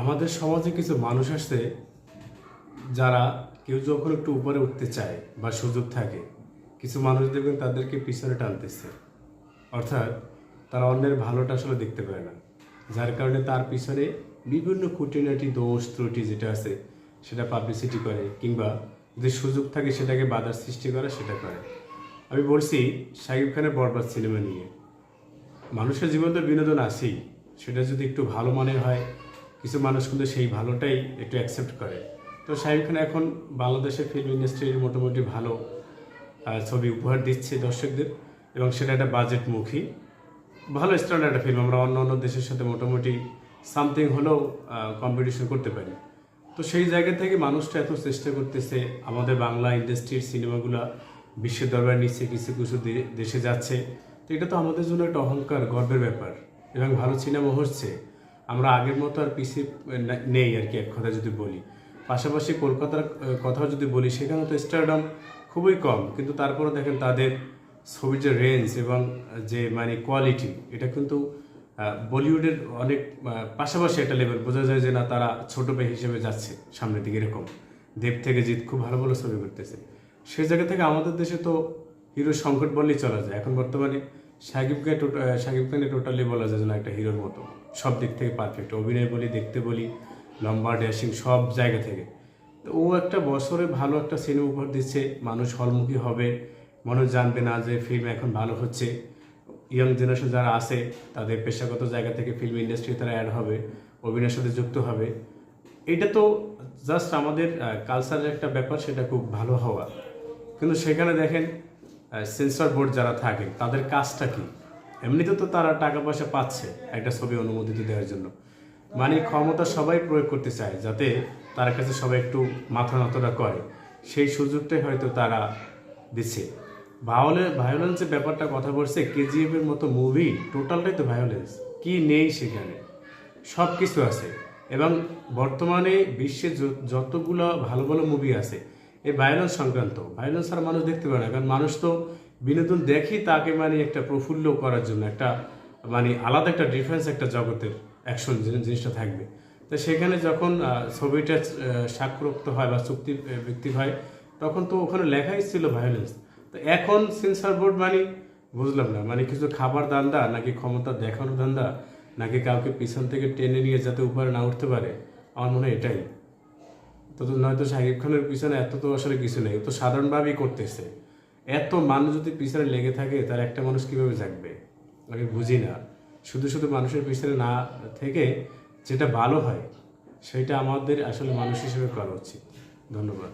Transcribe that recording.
আমাদের সমাজে কিছু মানুষ আসছে যারা কেউ যখন একটু উপরে উঠতে চায় বা সুযোগ থাকে, কিছু মানুষ দেখবেন তাদেরকে পিছনে টানতেছে। অর্থাৎ তারা অন্যের ভালোটা আসলে দেখতে পায় না। যার কারণে তার পিছনে বিভিন্ন খুঁটিনাটি, দোষ, ত্রুটি যেটা আছে, সেটা পাবলিসিটি করে কিংবা যে সুযোগ থাকে সেটাকে বাধার সৃষ্টি করে, সেটা করে। আমি বলছি, শাকিব খানের বরবাদ সিনেমা নিয়ে। মানুষের জীবনে তো বিনোদন আছেই। সেটা যদি একটু ভালো মানের হয় কিছু মানুষ কিন্তু সেই ভালোটাই একটু অ্যাকসেপ্ট করে। তো শাহিব খান এখন বাংলাদেশের ফিল্ম ইন্ডাস্ট্রির মোটামুটি ভালো ছবি উপহার দিচ্ছে দর্শকদের এবং সেটা একটা বাজেটমুখী ভালো স্ট্যান্ডার্ড একটা ফিল্ম আমরা অন্য অন্য দেশের সাথে মোটামুটি সামথিং হলেও কম্পিটিশন করতে পারি। তো সেই জায়গা থেকে মানুষটা এত চেষ্টা করতেছে, আমাদের বাংলা ইন্ডাস্ট্রির সিনেমাগুলো বিশ্বের দরবারে নিচ্ছে কিছু কিছু দেশে যাচ্ছে। তো এটা তো আমাদের জন্য একটা অহংকার, গর্বের ব্যাপার। এবং ভালো সিনেমা হচ্ছে। আমরা আগের মতো আর না- নেই আর কি, এক কথা যদি বলি। পাশাপাশি কলকাতার কথাও যদি বলি, সেখানে তো স্টারডাম খুবই কম। কিন্তু তারপরে দেখেন তাদের ছবির যে রেঞ্জ এবং যে মানে কোয়ালিটি এটা কিন্তু বলিউডের অনেক পাশাপাশি একটা লেভেল বোঝা যায় যে না, তারা ছোট ভাই হিসেবে যাচ্ছে সামনের দিকে এরকম। দেব থেকে জিত খুব ভালো ভালো ছবি করতেছে। সেই জায়গা থেকে আমাদের দেশে তো হিরো সংকট বললেই চলা যায়। এখন বর্তমানে সাকিবকে সাকিব খানে টোটালি বলা যায় না, একটা হিরোর মতো। সব দিক থেকে পারফেক্ট অভিনয় বলি, দেখতে বলি, লম্বা ড্যাশিং, সব জায়গা থেকে। তো ও একটা বছরে ভালো একটা সিনেমা উপহার দিচ্ছে, মানুষ হলমুখী হবে। মানুষ জানবে না যে ফিল্ম এখন ভালো হচ্ছে। ইয়াং জেনারেশন যারা আছে, তাদের পেশাগত জায়গা থেকে ফিল্ম ইন্ডাস্ট্রি তারা অ্যাড হবে, অভিনয়ের সাথে যুক্ত হবে। এটা তো জাস্ট আমাদের কালচারের একটা ব্যাপার, সেটা খুব ভালো হওয়া। কিন্তু সেখানে দেখেন সেন্সর বোর্ড যারা থাকেন তাদের কাজটা কি? এমনিতে তো তারা টাকা পয়সা পাচ্ছে একটা ছবি অনুমোদিত দেওয়ার জন্য। মানে ক্ষমতা সবাই প্রয়োগ করতে চায়, যাতে তার কাছে সবাই একটু মাথা নতটা করে। সেই সুযোগটাই হয়তো তারা দিচ্ছে। ভায়োলে ভায়োলেন্সের ব্যাপারটা কথা বলছে কেজিএফ এর মতো মুভি টোটালটাই তো ভায়োলেন্স কি নেই সেখানে? সব কিছু আছে। এবং বর্তমানে বিশ্বে যতগুলো ভালো ভালো মুভি আছে এই ভায়োলেন্স সংক্রান্ত। ভায়োলেন্স আর মানুষ দেখতে পারে না। কারণ মানুষ তো বিনোদন দেখি তাকে মানে একটা প্রফুল্ল করার জন্য একটা মানে আলাদা একটা ডিফারেন্স একটা জগতের অ্যাকশন জিনিসটা থাকবে। তো সেখানে যখন ছবিটা স্বাক্ষরোক্ত হয় বা চুক্তি ব্যক্তি হয়, তখন তো ওখানে লেখাই ছিল ভায়োলেন্স তো এখন সেন্সর বোর্ড মানে বুঝলাম না। মানে কিছু খাবার দান্দা, নাকি ক্ষমতা দেখানো দান্দা, নাকি কাউকে পিছন থেকে টেনে নিয়ে যাতে উপরে না উঠতে পারে, আমার মনে হয় এটাই। তো নয়তো শাকিব খানের পিছনে এত তো আসলে কিছু নেই তো সাধারণভাবেই করতেছে। এত মানুষ যদি পিছনে লেগে থাকে তার একটা মানুষ কীভাবে জাগবে? আমি বুঝি না। শুধু শুধু মানুষের পিছনে না থেকে যেটা ভালো হয়, সেটা আমাদের আসলে মানুষ হিসেবে করা উচিত। ধন্যবাদ।